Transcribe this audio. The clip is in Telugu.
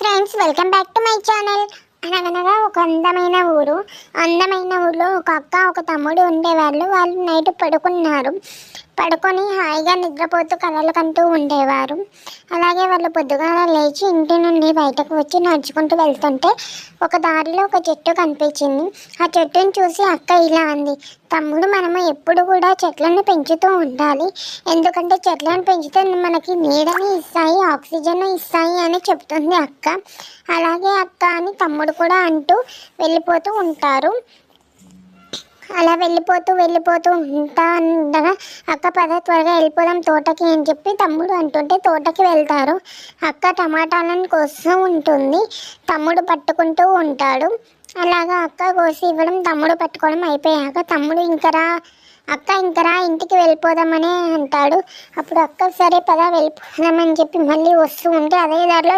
Friends welcome back to my channel అనగనగా ఒక అందమైన ఊరు. అందమైన ఊర్లో ఒక అక్క ఒక తమ్ముడు ఉండేవాళ్ళు. వాళ్ళు నైట్ పడుకున్నారు. పడుకొని హాయిగా నిద్రపోతూ కలలు కంటూ ఉండేవారు. అలాగే వాళ్ళు పొద్దుగాల లేచి ఇంటి నుండి బయటకు వచ్చి నడుచుకుంటూ వెళ్తుంటే ఒక దారిలో ఒక చెట్టు కనిపించింది. ఆ చెట్టుని చూసి అక్క ఇలా అంది తమ్ముడు మనము ఎప్పుడు కూడా చెట్లను పెంచుతూ ఉండాలి. ఎందుకంటే చెట్లను పెంచితే మనకి నీడని ఇస్తాయి ఆక్సిజన్ ఇస్తాయి అని చెప్తుంది అక్క. అలాగే అక్క అని తమ్ముడు కూడా అంటూ వెళ్ళిపోతూ ఉంటారు. అలా వెళ్ళిపోతూ వెళ్ళిపోతూ ఉంటా ఉండగా అక్క పద త్వరగా వెళ్ళిపోదాం తోటకి అని చెప్పి తమ్ముడు అంటుంటే తోటకి వెళ్తారు. అక్క టమాటాలను కోస్తూ ఉంటుంది. తమ్ముడు పట్టుకుంటూ ఉంటాడు. అలాగా అక్క కోసి ఇవ్వడం తమ్ముడు పట్టుకోవడం అయిపోయాక తమ్ముడు ఇంకరా అక్క ఇంకరా ఇంటికి వెళ్ళిపోదామనే అంటాడు. అప్పుడు అక్క సరే పద వెళ్ళిపోదామని చెప్పి మళ్ళీ వస్తూ ఉంటే అదే దారిలో